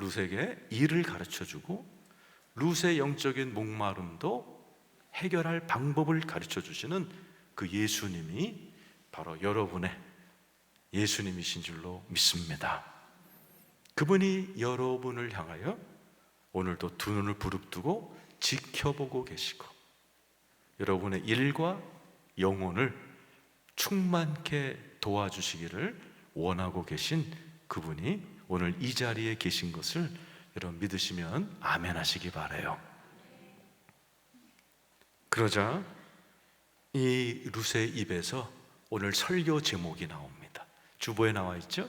룻에게 일을 가르쳐 주고 룻의 영적인 목마름도 해결할 방법을 가르쳐 주시는 그 예수님이 바로 여러분의 예수님이신 줄로 믿습니다. 그분이 여러분을 향하여 오늘도 두 눈을 부릅뜨고 지켜보고 계시고 여러분의 일과 영혼을 충만케 도와주시기를 원하고 계신 그분이 오늘 이 자리에 계신 것을 여러분 믿으시면 아멘 하시기 바래요. 그러자 이 룻의 입에서 오늘 설교 제목이 나옵니다. 주보에 나와 있죠?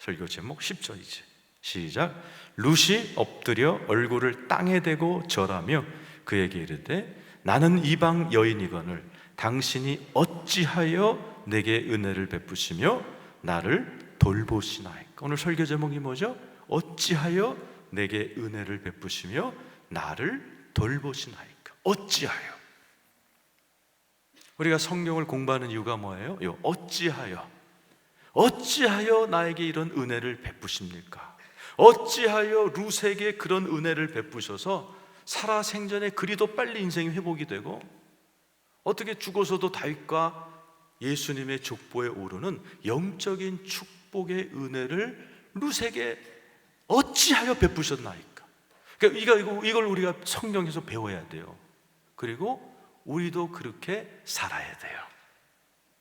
설교 제목 10절이지. 시작. 룻이 엎드려 얼굴을 땅에 대고 절하며 그에게 이르되 나는 이방 여인이거늘 당신이 어찌하여 내게 은혜를 베푸시며 나를 돌보시나이까. 오늘 설교 제목이 뭐죠? 어찌하여 내게 은혜를 베푸시며 나를 돌보시나이까. 어찌하여 우리가 성경을 공부하는 이유가 뭐예요? 요 어찌하여 어찌하여 나에게 이런 은혜를 베푸십니까? 어찌하여 룻에게 그런 은혜를 베푸셔서 살아 생전에 그리도 빨리 인생이 회복이 되고 어떻게 죽어서도 다윗과 예수님의 족보에 오르는 영적인 축 복의 은혜를 룻에게 어찌하여 베푸셨나이까? 그러니까 이거, 이걸 우리가 성경에서 배워야 돼요. 그리고 우리도 그렇게 살아야 돼요.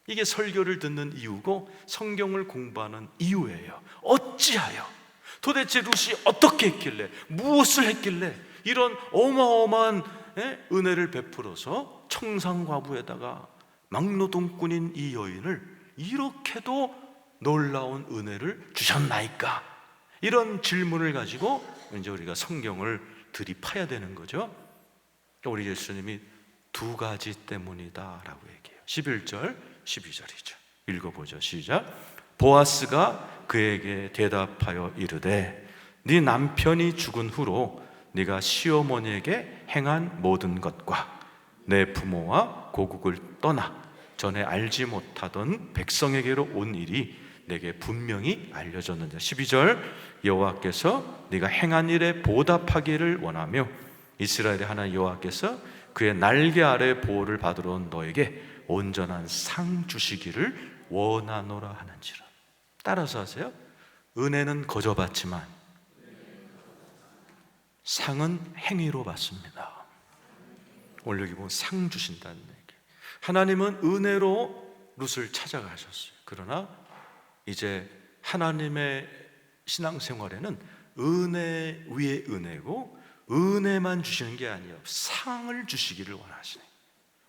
이게 설교를 듣는 이유고 성경을 공부하는 이유예요. 어찌하여 도대체 룻이 어떻게 했길래 무엇을 했길래 이런 어마어마한 예? 은혜를 베풀어서 청상과부에다가 막노동꾼인 이 여인을 이렇게도 놀라운 은혜를 주셨나이까? 이런 질문을 가지고 이제 우리가 성경을 들이파야 되는 거죠. 우리 예수님이 두 가지 때문이다라고 얘기해요. 11절, 12절이죠. 읽어보죠. 시작. 보아스가 그에게 대답하여 이르되 네 남편이 죽은 후로 네가 시어머니에게 행한 모든 것과 내 부모와 고국을 떠나 전에 알지 못하던 백성에게로 온 일이 내게 분명히 알려졌는데 12절 여호와께서 네가 행한 일에 보답하기를 원하며 이스라엘의 하나님 여호와께서 그의 날개 아래 보호를 받으러 온 너에게 온전한 상 주시기를 원하노라 하는지라. 따라서 하세요. 은혜는 거저 받지만 상은 행위로 받습니다. 오늘 여기 보면 상 주신다는 얘기. 하나님은 은혜로 룻을 찾아가셨어요. 그러나 이제 하나님의 신앙생활에는 은혜 위에 은혜고 은혜만 주시는 게 아니에요. 상을 주시기를 원하시네.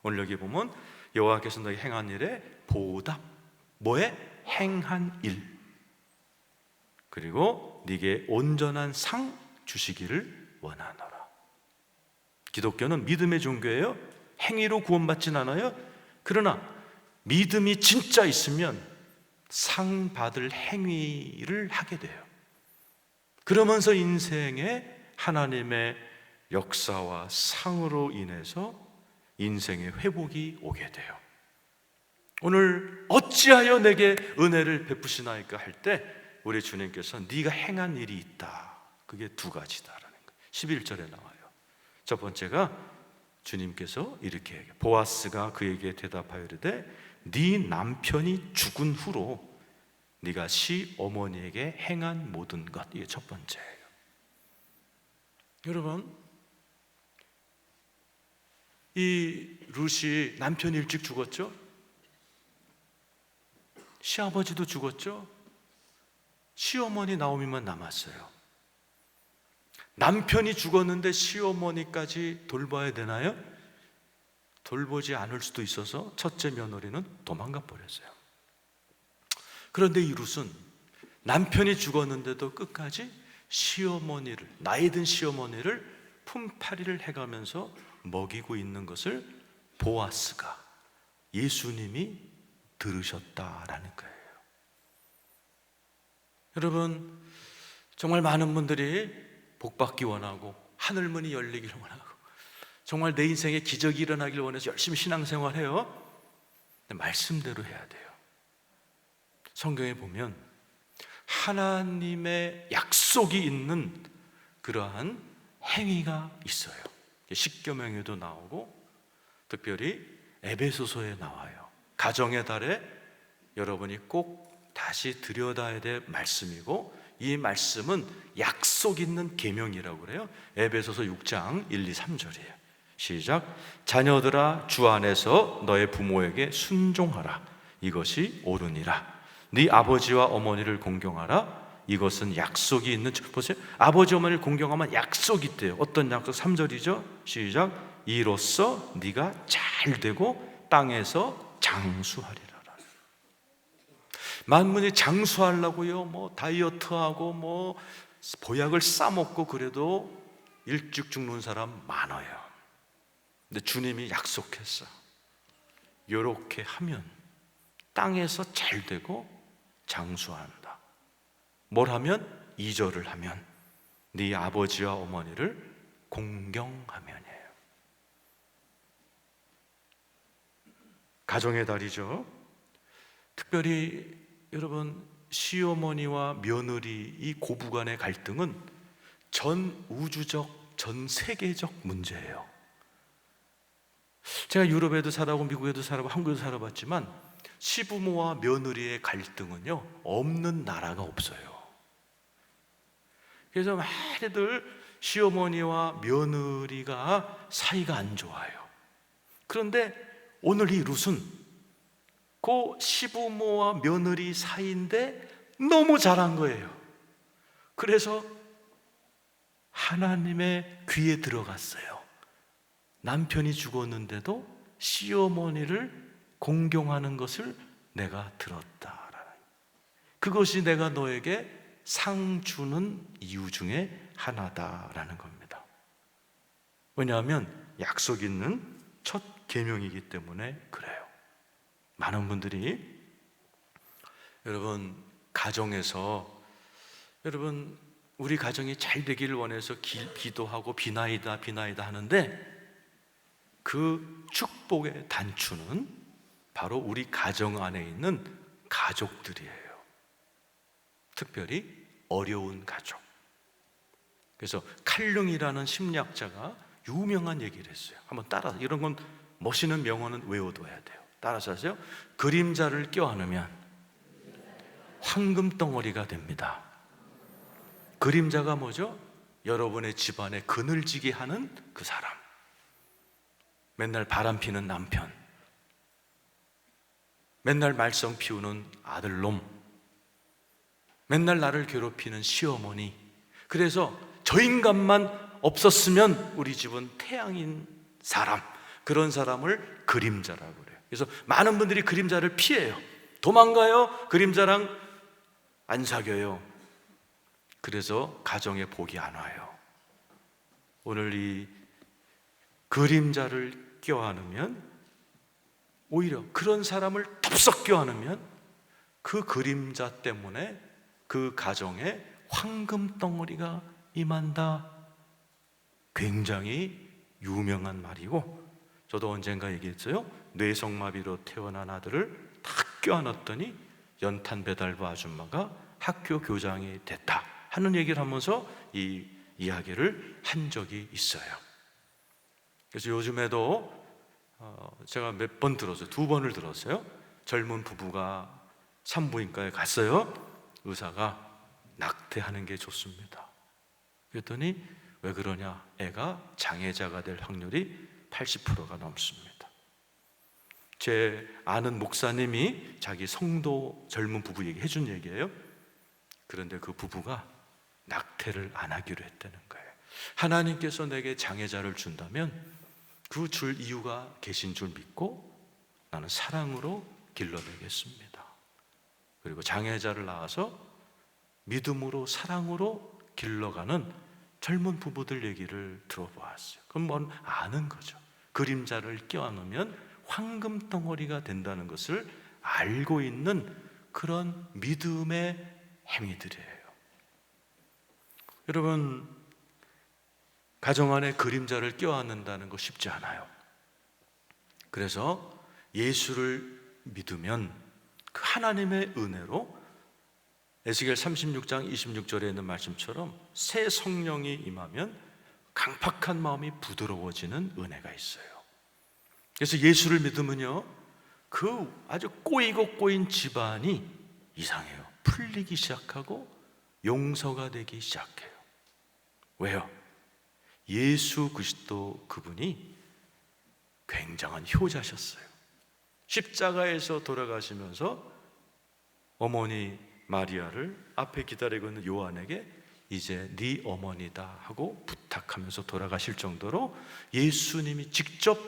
오늘 여기 보면 여호와께서 너희 행한 일에 보답 뭐에 행한 일 그리고 네게 온전한 상 주시기를 원하노라. 기독교는 믿음의 종교예요. 행위로 구원받진 않아요. 그러나 믿음이 진짜 있으면 상 받을 행위를 하게 돼요. 그러면서 인생에 하나님의 역사와 상으로 인해서 인생의 회복이 오게 돼요. 오늘 어찌하여 내게 은혜를 베푸시나이까 할 때 우리 주님께서 네가 행한 일이 있다. 그게 두 가지다라는 거예요. 11절에 나와요. 첫 번째가 주님께서 이렇게. 보아스가 그에게 대답하여 이르되 네 남편이 죽은 후로 네가 시 어머니에게 행한 모든 것 이게 첫 번째예요. 여러분 이 룻이 남편이 일찍 죽었죠? 시아버지도 죽었죠? 시어머니 나오미만 남았어요. 남편이 죽었는데 시어머니까지 돌봐야 되나요? 돌보지 않을 수도 있어서 첫째 며느리는 도망가 버렸어요. 그런데 이 룻은 남편이 죽었는데도 끝까지 시어머니를 나이 든 시어머니를 품팔이를 해가면서 먹이고 있는 것을 보아스가 예수님이 들으셨다라는 거예요. 여러분 정말 많은 분들이 복 받기 원하고 하늘문이 열리기를 원하고 정말 내 인생에 기적이 일어나길 원해서 열심히 신앙생활 해요. 근데 말씀대로 해야 돼요. 성경에 보면 하나님의 약속이 있는 그러한 행위가 있어요. 십계명에도 나오고 특별히 에베소서에 나와요. 가정의 달에 여러분이 꼭 다시 들여다야 될 말씀이고 이 말씀은 약속 있는 계명이라고 그래요. 에베소서 6장 1, 2, 3절이에요. 시작. 자녀들아 주 안에서 너의 부모에게 순종하라. 이것이 옳으니라. 네 아버지와 어머니를 공경하라. 이것은 약속이 있는 보세요. 아버지 어머니를 공경하면 약속이 있대요. 어떤 약속? 3절이죠. 시작. 이로써 네가 잘 되고 땅에서 장수하리라. 만문이 장수하려고요. 뭐 다이어트하고 뭐 보약을 싸먹고 그래도 일찍 죽는 사람 많아요. 근데 주님이 약속했어. 이렇게 하면 땅에서 잘 되고 장수한다. 뭘 하면? 이절을 하면 네 아버지와 어머니를 공경하면이에요. 가정의 달이죠. 특별히 여러분 시어머니와 며느리 이 고부 간의 갈등은 전 우주적 전 세계적 문제예요. 제가 유럽에도 살아고 미국에도 살아고 한국에도 살아봤지만 시부모와 며느리의 갈등은요 없는 나라가 없어요. 그래서 많이들 시어머니와 며느리가 사이가 안 좋아요. 그런데 오늘 이 룻은 그 시부모와 며느리 사이인데 너무 잘한 거예요. 그래서 하나님의 귀에 들어갔어요. 남편이 죽었는데도 시어머니를 공경하는 것을 내가 들었다. 그것이 내가 너에게 상 주는 이유 중에 하나다라는 겁니다. 왜냐하면 약속 있는 첫 계명이기 때문에 그래요. 많은 분들이 여러분 가정에서 여러분 우리 가정이 잘 되기를 원해서 기, 기도하고 비나이다 비나이다 하는데 그 축복의 단추는 바로 우리 가정 안에 있는 가족들이에요. 특별히 어려운 가족. 그래서 칼융이라는 심리학자가 유명한 얘기를 했어요. 한번 따라 이런 건 멋있는 명언은 외워둬야 돼요. 따라서 하세요. 그림자를 껴안으면 황금 덩어리가 됩니다. 그림자가 뭐죠? 여러분의 집안에 그늘지게 하는 그 사람. 맨날 바람 피는 남편, 맨날 말썽 피우는 아들놈, 맨날 나를 괴롭히는 시어머니. 그래서 저 인간만 없었으면 우리 집은 태양인 사람, 그런 사람을 그림자라고 그래요. 그래서 많은 분들이 그림자를 피해요. 도망가요. 그림자랑 안 사겨요. 그래서 가정에 복이 안 와요. 오늘 이 그림자를 껴안으면 오히려 그런 사람을 덥석 껴안으면 그 그림자 때문에 그 가정에 황금 덩어리가 임한다. 굉장히 유명한 말이고 저도 언젠가 얘기했어요. 뇌성마비로 태어난 아들을 다 껴안았더니 연탄 배달부 아줌마가 학교 교장이 됐다 하는 얘기를 하면서 이 이야기를 한 적이 있어요. 그래서 요즘에도 어, 제가 몇 번 들었어요. 두 번을 들었어요. 젊은 부부가 산부인과에 갔어요. 의사가 낙태하는 게 좋습니다. 그랬더니 왜 그러냐? 애가 장애자가 될 확률이 80%가 넘습니다. 제 아는 목사님이 자기 성도 젊은 부부 얘기 해준 얘기예요. 그런데 그 부부가 낙태를 안 하기로 했다는 거예요. 하나님께서 내게 장애자를 준다면 그 줄 이유가 계신 줄 믿고 나는 사랑으로 길러내겠습니다. 그리고 장애자를 낳아서 믿음으로 사랑으로 길러가는 젊은 부부들 얘기를 들어보았어요. 그럼 뭔 아는 거죠. 그림자를 껴안으면 황금 덩어리가 된다는 것을 알고 있는 그런 믿음의 행위들이에요. 여러분 가정 안에 그림자를 껴안는다는 거 쉽지 않아요. 그래서 예수를 믿으면 그 하나님의 은혜로 에스겔 36장 26절에 있는 말씀처럼 새 성령이 임하면 강팍한 마음이 부드러워지는 은혜가 있어요. 그래서 예수를 믿으면요, 그 아주 꼬이고 꼬인 집안이 이상해요. 풀리기 시작하고 용서가 되기 시작해요. 왜요? 예수 그리스도 그분이 굉장한 효자셨어요. 십자가에서 돌아가시면서 어머니 마리아를 앞에 기다리고 있는 요한에게 이제 네 어머니다 하고 부탁하면서 돌아가실 정도로 예수님이 직접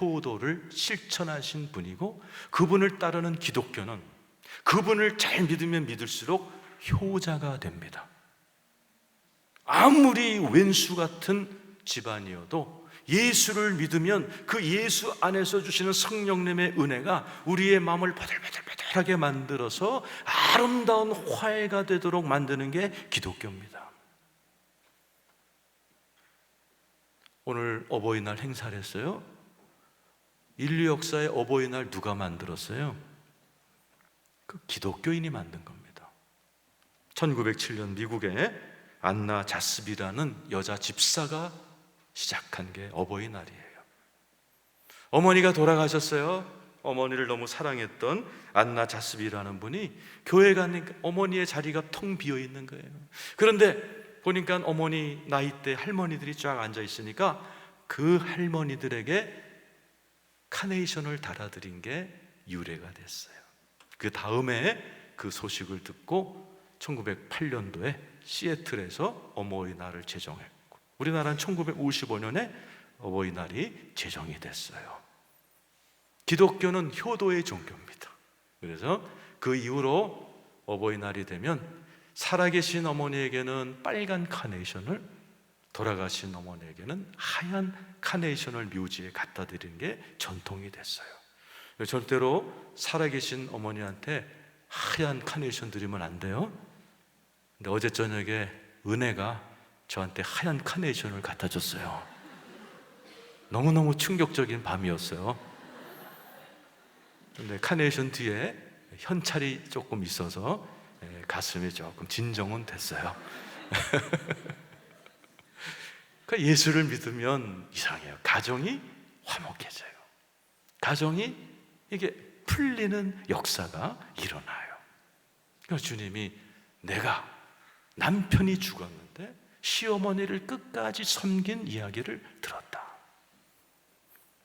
효도를 실천하신 분이고 그분을 따르는 기독교는 그분을 잘 믿으면 믿을수록 효자가 됩니다. 아무리 왼수 같은 집안이어도 예수를 믿으면 그 예수 안에서 주시는 성령님의 은혜가 우리의 마음을 바들바들바들하게 만들어서 아름다운 화해가 되도록 만드는 게 기독교입니다. 오늘 어버이날 행사를 했어요. 인류 역사의 어버이날 누가 만들었어요? 그 기독교인이 만든 겁니다. 1907년 미국에 안나 자스비라는 여자 집사가 시작한 게 어버이날이에요. 어머니가 돌아가셨어요. 어머니를 너무 사랑했던 안나 자스비라는 분이 교회 가니까 어머니의 자리가 텅 비어 있는 거예요. 그런데 보니까 어머니 나이 때 할머니들이 쫙 앉아 있으니까 그 할머니들에게 카네이션을 달아드린 게 유래가 됐어요. 그 다음에 그 소식을 듣고 1908년도에 시애틀에서 어버이날을 제정했고 우리나라는 1955년에 어버이날이 제정이 됐어요. 기독교는 효도의 종교입니다. 그래서 그 이후로 어버이날이 되면 살아계신 어머니에게는 빨간 카네이션을 돌아가신 어머니에게는 하얀 카네이션을 묘지에 갖다 드리는 게 전통이 됐어요. 절대로 살아계신 어머니한테 하얀 카네이션 드리면 안 돼요. 근데 어제 저녁에 은혜가 저한테 하얀 카네이션을 갖다 줬어요. 너무너무 충격적인 밤이었어요. 근데 카네이션 뒤에 현찰이 조금 있어서 예, 가슴이 조금 진정은 됐어요. 그 예수를 믿으면 이상해요. 가정이 화목해져요. 가정이 이게 풀리는 역사가 일어나요. 그래서 주님이 내가 남편이 죽었는데 시어머니를 끝까지 섬긴 이야기를 들었다.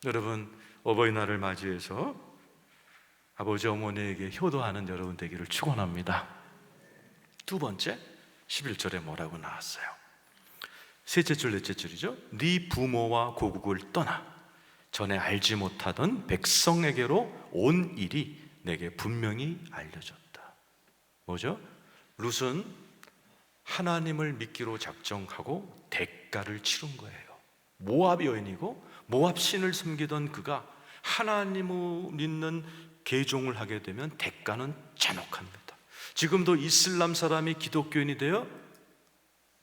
여러분 어버이날을 맞이해서 아버지 어머니에게 효도하는 여러분 되기를 축원합니다. 두 번째 11절에 뭐라고 나왔어요? 셋째 줄 넷째 줄이죠. 네 부모와 고국을 떠나 전에 알지 못하던 백성에게로 온 일이 내게 분명히 알려졌다. 뭐죠? 룻은 하나님을 믿기로 작정하고 대가를 치른 거예요. 모압 여인이고 모압 신을 섬기던 그가 하나님을 믿는 개종을 하게 되면 대가는 잔혹합니다. 지금도 이슬람 사람이 기독교인이 되어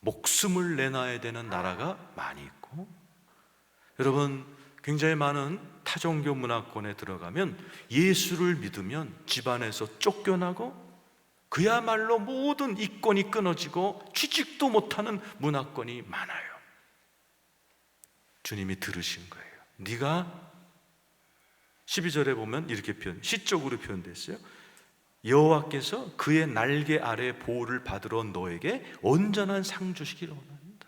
목숨을 내놔야 되는 나라가 많이 있고 여러분 굉장히 많은 타종교 문화권에 들어가면 예수를 믿으면 집안에서 쫓겨나고 그야말로 모든 이권이 끊어지고 취직도 못하는 문화권이 많아요. 주님이 들으신 거예요. 네가 12절에 보면 이렇게 표현, 시적으로 표현됐어요. 여호와께서 그의 날개 아래 보호를 받으러 너에게 온전한 상 주시기를 원합니다.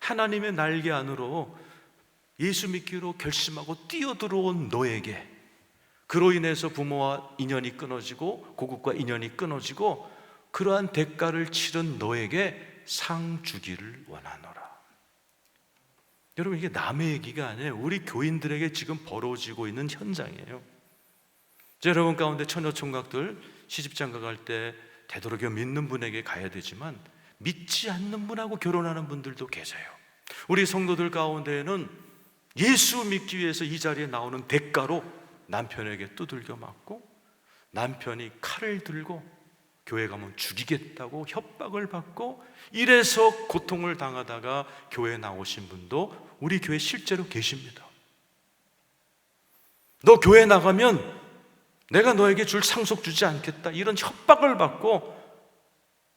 하나님의 날개 안으로 예수 믿기로 결심하고 뛰어들어온 너에게 그로 인해서 부모와 인연이 끊어지고 고국과 인연이 끊어지고 그러한 대가를 치른 너에게 상 주기를 원하노라. 여러분 이게 남의 얘기가 아니에요. 우리 교인들에게 지금 벌어지고 있는 현장이에요. 여러분 가운데 처녀 총각들 시집장가 갈 때 되도록이면 믿는 분에게 가야 되지만 믿지 않는 분하고 결혼하는 분들도 계세요. 우리 성도들 가운데에는 예수 믿기 위해서 이 자리에 나오는 대가로 남편에게 두들겨 맞고 남편이 칼을 들고 교회 가면 죽이겠다고 협박을 받고 이래서 고통을 당하다가 교회 나오신 분도 우리 교회 실제로 계십니다. 너 교회 나가면 내가 너에게 줄 상속 주지 않겠다. 이런 협박을 받고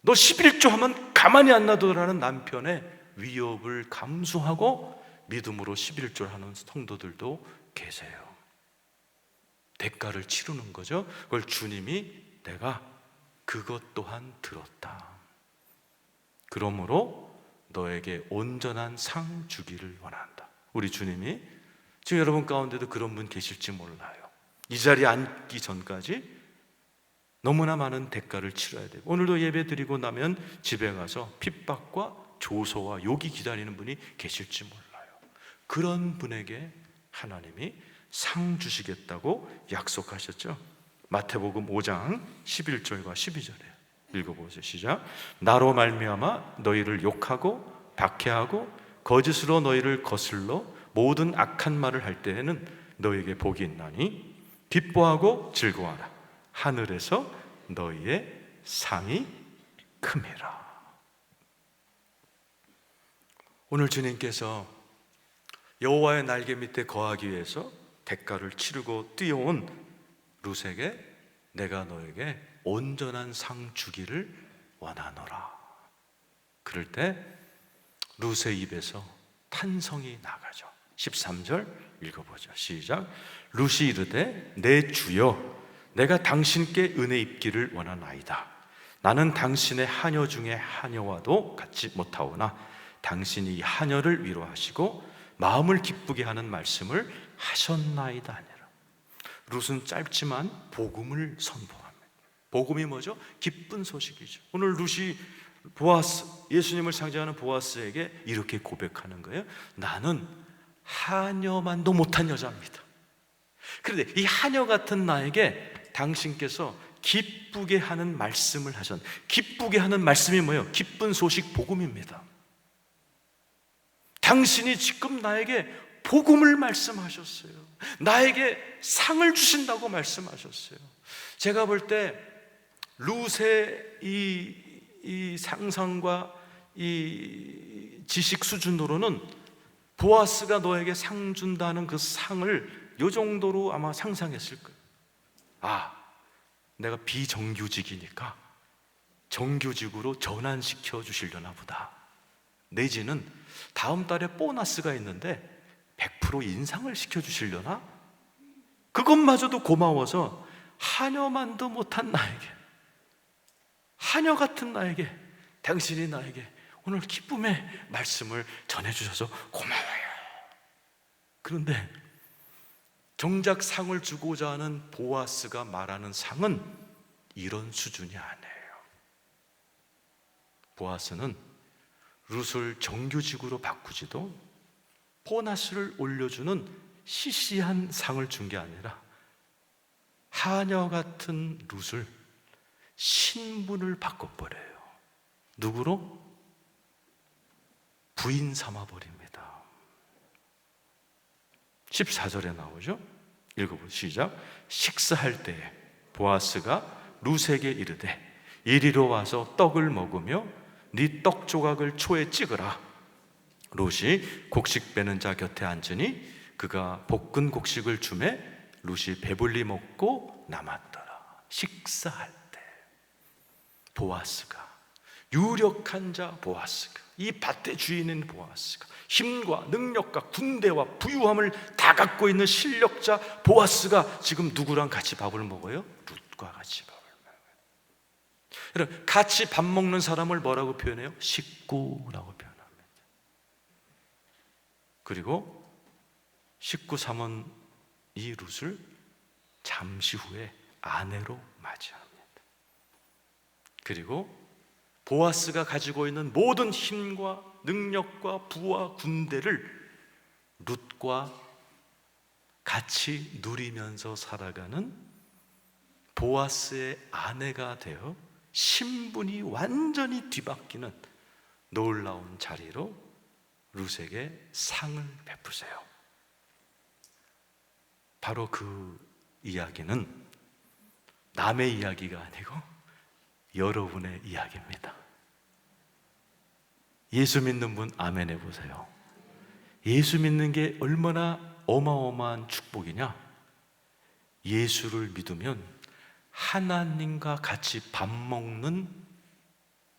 너 11조 하면 가만히 안 놔둬라는 남편의 위협을 감수하고 믿음으로 11조를 하는 성도들도 계세요. 대가를 치르는 거죠. 그걸 주님이 내가 그것 또한 들었다. 그러므로 너에게 온전한 상 주기를 원한다. 우리 주님이 지금 여러분 가운데도 그런 분 계실지 몰라요. 이 자리에 앉기 전까지 너무나 많은 대가를 치러야 돼요. 오늘도 예배 드리고 나면 집에 가서 핍박과 조소와 욕이 기다리는 분이 계실지 몰라요. 그런 분에게 하나님이 상 주시겠다고 약속하셨죠. 마태복음 5장 11절과 12절에 읽어보세요. 시작. 나로 말미암아 너희를 욕하고 박해하고 거짓으로 너희를 거슬러 모든 악한 말을 할 때에는 너희에게 복이 있나니 기뻐하고 즐거워하라. 하늘에서 너희의 상이 큼이라. 오늘 주님께서 여호와의 날개 밑에 거하기 위해서 대가를 치르고 뛰어온 룻에게 내가 너에게 온전한 상 주기를 원하노라. 그럴 때 룻의 입에서 탄성이 나가죠. 13절 읽어보죠. 시작. 룻이 이르되 내 주여 내가 당신께 은혜 입기를 원하나이다. 나는 당신의 하녀 중에 하녀와도 같지 못하오나 당신이 이 하녀를 위로하시고 마음을 기쁘게 하는 말씀을 하셨나이다 아니라. 룻은 짧지만 복음을 선포합니다. 복음이 뭐죠? 기쁜 소식이죠. 오늘 룻이 보아스 예수님을 상징하는 보아스에게 이렇게 고백하는 거예요. 나는 하녀만도 못한 여자입니다. 그런데 이 하녀 같은 나에게 당신께서 기쁘게 하는 말씀을 하셨. 기쁘게 하는 말씀이 뭐예요? 기쁜 소식 복음입니다. 당신이 지금 나에게 복음을 말씀하셨어요. 나에게 상을 주신다고 말씀하셨어요. 제가 볼 때 루세 이, 이 상상과 이 지식 수준으로는 보아스가 너에게 상 준다는 그 상을 요 정도로 아마 상상했을 거예요. 아, 내가 비정규직이니까 정규직으로 전환시켜 주시려나 보다. 내지는 다음 달에 보너스가 있는데 100% 인상을 시켜 주시려나? 그것마저도 고마워서 하녀만도 못한 나에게 하녀 같은 나에게 당신이 나에게 오늘 기쁨의 말씀을 전해 주셔서 고마워요. 그런데 정작 상을 주고자 하는 보아스가 말하는 상은 이런 수준이 아니에요. 보아스는 룻을 정규직으로 바꾸지도 보너스를 올려주는 시시한 상을 준 게 아니라 하녀 같은 룻을 신분을 바꿔버려요. 누구로? 부인 삼아버립니다. 14절에 나오죠? 읽어보시죠. 시작. 식사할 때에 보아스가 룻에게 이르되 이리로 와서 떡을 먹으며 네 떡 조각을 초에 찍으라. 룻이 곡식 빼는 자 곁에 앉으니 그가 볶은 곡식을 주매 룻이 배불리 먹고 남았더라. 식사할 때 보아스가 유력한 자 보아스가 이 밭의 주인인 보아스가 힘과 능력과 군대와 부유함을 다 갖고 있는 실력자 보아스가 지금 누구랑 같이 밥을 먹어요? 룻과 같이 먹어요. 여러분 같이 밥 먹는 사람을 뭐라고 표현해요? 식구라고 표현합니다. 그리고 식구 삼은 이 룻을 잠시 후에 아내로 맞이합니다. 그리고 보아스가 가지고 있는 모든 힘과 능력과 부와 군대를 룻과 같이 누리면서 살아가는 보아스의 아내가 되어 신분이 완전히 뒤바뀌는 놀라운 자리로 룻에게 상을 베푸세요. 바로 그 이야기는 남의 이야기가 아니고 여러분의 이야기입니다. 예수 믿는 분 아멘 해보세요. 예수 믿는 게 얼마나 어마어마한 축복이냐? 예수를 믿으면 하나님과 같이 밥 먹는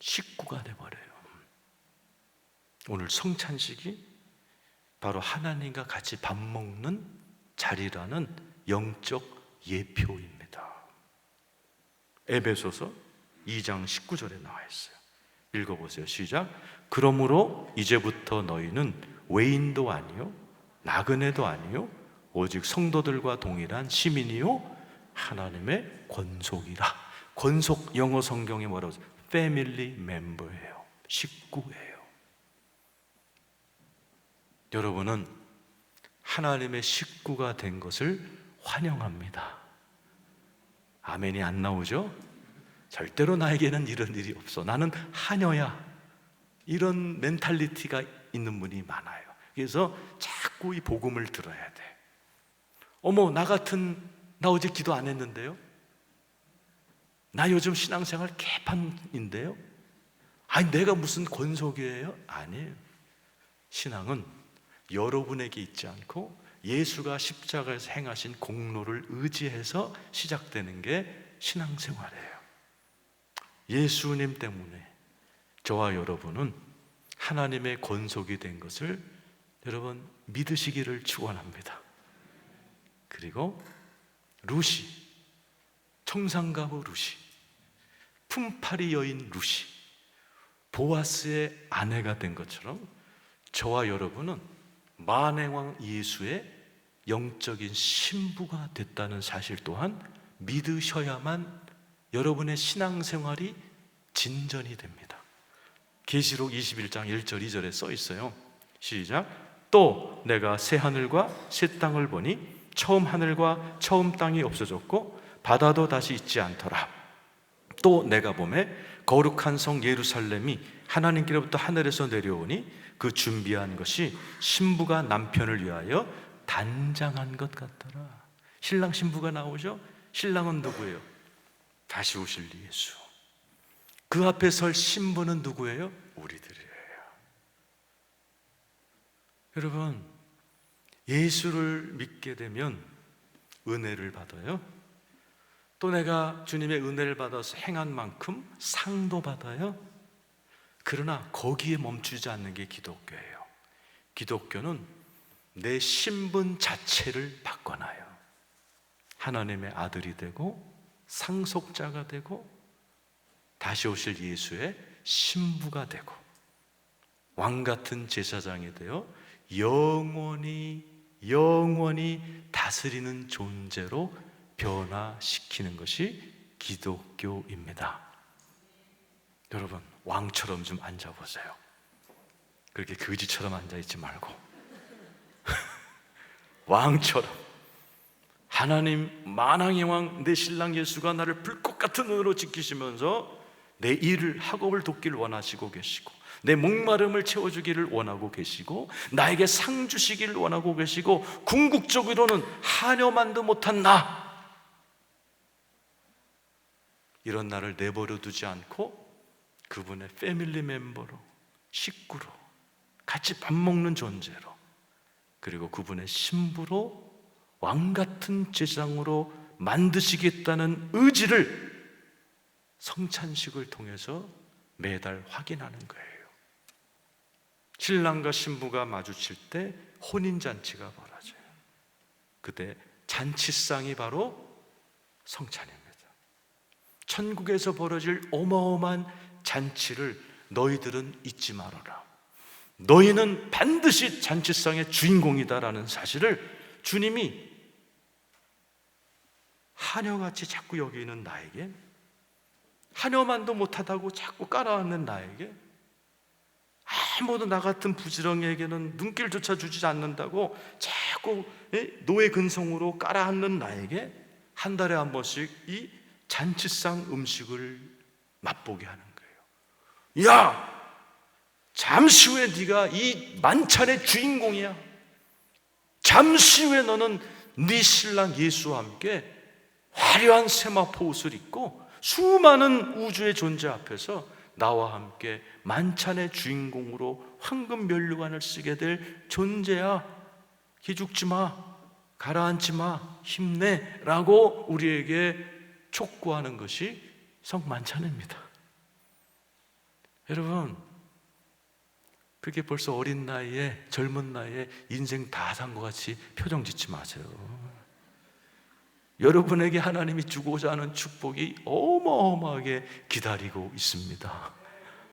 식구가 돼버려요. 오늘 성찬식이 바로 하나님과 같이 밥 먹는 자리라는 영적 예표입니다. 에베소서 2장 19절에 나와 있어요. 읽어보세요. 시작. 그러므로 이제부터 너희는 외인도 아니요, 나그네도 아니요, 오직 성도들과 동일한 시민이요, 하나님의 권속이라. 권속 영어 성경에 뭐라고 써요? 패밀리 멤버예요. 식구예요. 여러분은 하나님의 식구가 된 것을 환영합니다. 아멘이 안 나오죠? 절대로 나에게는 이런 일이 없어. 나는 하녀야. 이런 멘탈리티가 있는 분이 많아요. 그래서 자꾸 이 복음을 들어야 돼. 어머, 나 같은, 나 어제 기도 안 했는데요? 나 요즘 신앙생활 개판인데요? 아니, 내가 무슨 권속이에요? 아니에요. 신앙은 여러분에게 있지 않고 예수가 십자가에서 행하신 공로를 의지해서 시작되는 게 신앙생활이에요. 예수님 때문에 저와 여러분은 하나님의 권속이 된 것을 여러분 믿으시기를 축원합니다. 그리고 루시 청산가부 루시 품팔이 여인 루시 보아스의 아내가 된 것처럼 저와 여러분은 만행왕 예수의 영적인 신부가 됐다는 사실 또한 믿으셔야만 여러분의 신앙생활이 진전이 됩니다. 계시록 21장 1절 2절에 써 있어요. 시작. 또 내가 새 하늘과 새 땅을 보니 처음 하늘과 처음 땅이 없어졌고 바다도 다시 있지 않더라. 또 내가 봄에 거룩한 성 예루살렘이 하나님께로부터 하늘에서 내려오니 그 준비한 것이 신부가 남편을 위하여 단장한 것 같더라. 신랑 신부가 나오죠? 신랑은 누구예요? 다시 오실 예수. 그 앞에 설 신부는 누구예요? 우리들이에요. 여러분, 예수를 믿게 되면 은혜를 받아요. 또 내가 주님의 은혜를 받아서 행한 만큼 상도 받아요. 그러나 거기에 멈추지 않는 게 기독교예요. 기독교는 내 신분 자체를 바꿔놔요. 하나님의 아들이 되고 상속자가 되고 다시 오실 예수의 신부가 되고 왕 같은 제사장이 되어 영원히 영원히 다스리는 존재로 변화시키는 것이 기독교입니다. 여러분, 왕처럼 좀 앉아보세요. 그렇게 거지처럼 앉아있지 말고. 왕처럼. 하나님 만왕의 왕 내 신랑 예수가 나를 불꽃 같은 눈으로 지키시면서 내 일을 학업을 돕기를 원하시고 계시고 내 목마름을 채워주기를 원하고 계시고 나에게 상 주시기를 원하고 계시고 궁극적으로는 하녀만도 못한 나 이런 나를 내버려 두지 않고 그분의 패밀리 멤버로 식구로 같이 밥 먹는 존재로 그리고 그분의 신부로 왕 같은 제장으로 만드시겠다는 의지를 성찬식을 통해서 매달 확인하는 거예요. 신랑과 신부가 마주칠 때 혼인잔치가 벌어져요. 그때 잔치상이 바로 성찬입니다. 천국에서 벌어질 어마어마한 잔치를 너희들은 잊지 말아라. 너희는 반드시 잔치상의 주인공이다라는 사실을 주님이 하녀같이 자꾸 여기는 나에게 하녀만도 못하다고 자꾸 깔아앉는 나에게 아무도 나 같은 부지런에게는 눈길조차 주지 않는다고 자꾸 노예 근성으로 깔아앉는 나에게 한 달에 한 번씩 이 잔치상 음식을 맛보게 하는 거예요. 야, 잠시 후에 네가 이 만찬의 주인공이야. 잠시 후에 너는 네 신랑 예수와 함께 화려한 세마포 옷을 입고 수많은 우주의 존재 앞에서 나와 함께 만찬의 주인공으로 황금 면류관을 쓰게 될 존재야. 기죽지 마. 가라앉지 마. 힘내라고 우리에게 촉구하는 것이 성만찬입니다. 여러분, 그렇게 벌써 어린 나이에, 젊은 나이에 인생 다 산 것 같이 표정 짓지 마세요. 여러분에게 하나님이 주고자 하는 축복이 어마어마하게 기다리고 있습니다.